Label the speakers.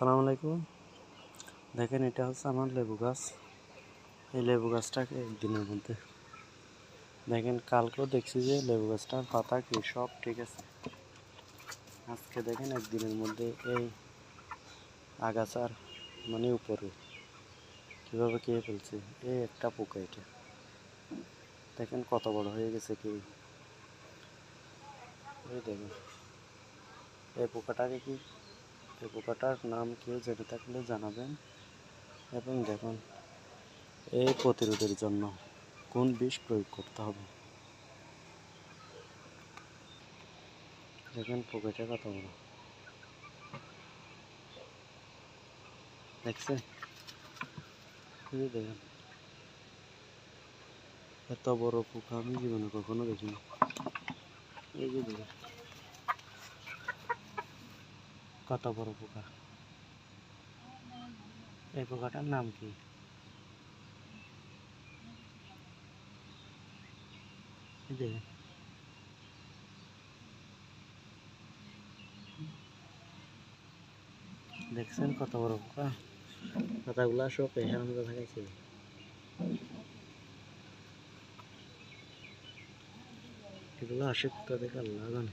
Speaker 1: আসসালামু আলাইকুম। দেখেন এটা হচ্ছে আমার লেবু গাছ। এই লেবু গাছটাকে একদিনের মধ্যে। দেখেন, কালকেও দেখছি যে লেবু গাছটার পাতা কি সব ঠিক আছে। আজকে দেখেন একদিনের মধ্যে এই আগাছার মানে উপরে কীভাবে খেয়ে ফেলছে? এই একটা পোকা এটা। দেখেন কত বড় হয়ে গেছে কি। দেখেন। এই পোকাটাকে কি এই পোকাটার নাম কেউ জেনে থাকলে জানাবেন। এবং দেখুন, এই প্রতিরোধের জন্য কোন বিষ প্রয়োগ করতে হবে? দেখেন পোকাটা কত বড় দেখছে? দেখেন। এত বড় পোকা আমি জীবনে কখনো দেখিনি। এই যে দেখেন। কত বড় পোকা? এই পোকাটার নাম কি? দেখছেন কত বড় পোকা? পাতাগুলা সব এখানে মতো থাকাইছে এগুলো আসে কোথা থেকে জানে।